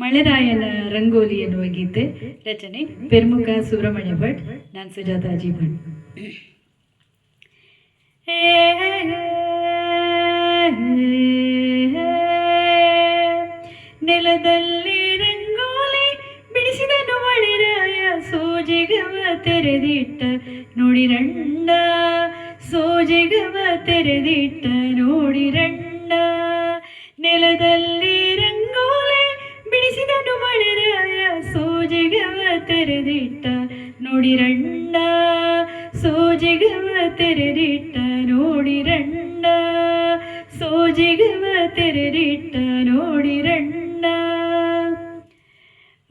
ಮಳೆರಾಯನ ರಂಗೋಲಿ ಎನ್ನುವ ಗೀತೆ ರಚನೆ ಪೆರ್ಮುಖ ಸುಬ್ರಹ್ಮಣ್ಯ ಭಟ್, ನಾನು ಸುಜಾತ ಅಜಿ ಭಟ್. ನೆಲದಲ್ಲಿ ರಂಗೋಲಿ ಬಿಡಿಸಿದನು ಮಳೆರಾಯ, ಸೋಜಿಗವ ತೆರೆದಿಟ್ಟ ನೋಡಿರಣ್ಣ ಸೋಜಿಗವ ತೆರೆದಿಟ್ಟ ನೋಡಿರಣ್ಣ ತೆರೆದಿಟ್ಟ ನೋಡಿರಣ್ಣ ಸೋಜಿಗವ ತೆರೆದಿಟ್ಟ ನೋಡಿರಣ್ಣ ಸೋಜಿಗವ ತೆರೆದಿಟ್ಟ ನೋಡಿರಣ್ಣ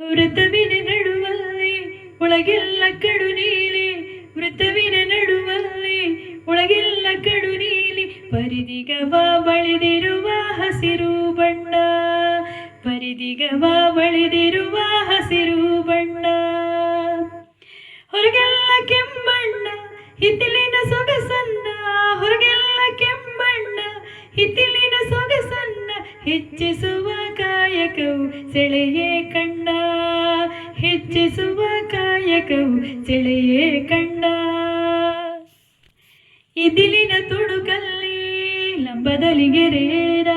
ವೃತವಿನ ನಡುವಲ್ಲಿ ಒಳಗೆಲ್ಲ ಕಡು ನೀಲಿ. ವೃತವಿನ ನಡುವಲ್ಲಿ ಒಳಗೆಲ್ಲ ಕಡು ನೀಲಿ. ಪರಿದಿಗವ ಬಳಿದಿರುವ ಹಸಿರು ಬಣ್ಣ. ಪರಿದಿಗವ ಬಳಿದಿರುವ ಹಸಿರು ಬಣ್ಣ. ಹೊರಗೆಲ್ಲ ಕೆಂಬಣ್ಣ, ಹಿತ್ತಿಲಿನ ಸೊಗಸನ್ನ. ಹೊರಗೆಲ್ಲ ಕೆಂಬಣ್ಣ, ಹಿತ್ತಿಲಿನ ಸೊಗಸನ್ನ ಹೆಚ್ಚಿಸುವ ಕಾಯಕವು ಸೆಳೆಯೇ ಕಣ್ಣ. ಹೆಚ್ಚಿಸುವ ಕಾಯಕವು ಸೆಳೆಯೇ ಕಣ್ಣ. ಇದಿಲಿನ ತುಡುಕಲ್ಲಿ ಲಂಬದಲ್ಲಿ ಗೆರೆಯಿರ,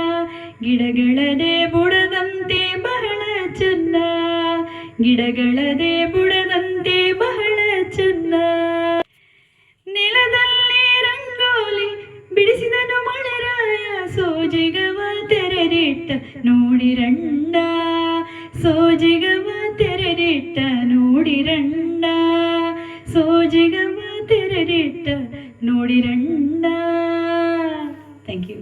ಗಿಡಗಳದೇ ಬುಡದಂತೆ ಬಹಳ ಚೆನ್ನ. ಗಿಡಗಳದೇ ಬುಡದಂತೆ ಬಹಳ ಸೋಜಿಗವ ತೆರೆದಿಟ್ಟ ನೋಡಿರಣ್ಣ ಸೋಜಿಗವ ತೆರೆದಿಟ್ಟ ನೋಡಿರಣ್ಣ ಸೋಜಿಗವ ತೆರೆದಿಟ್ಟ ನೋಡಿರಣ್ಣ ಥ್ಯಾಂಕ್ ಯು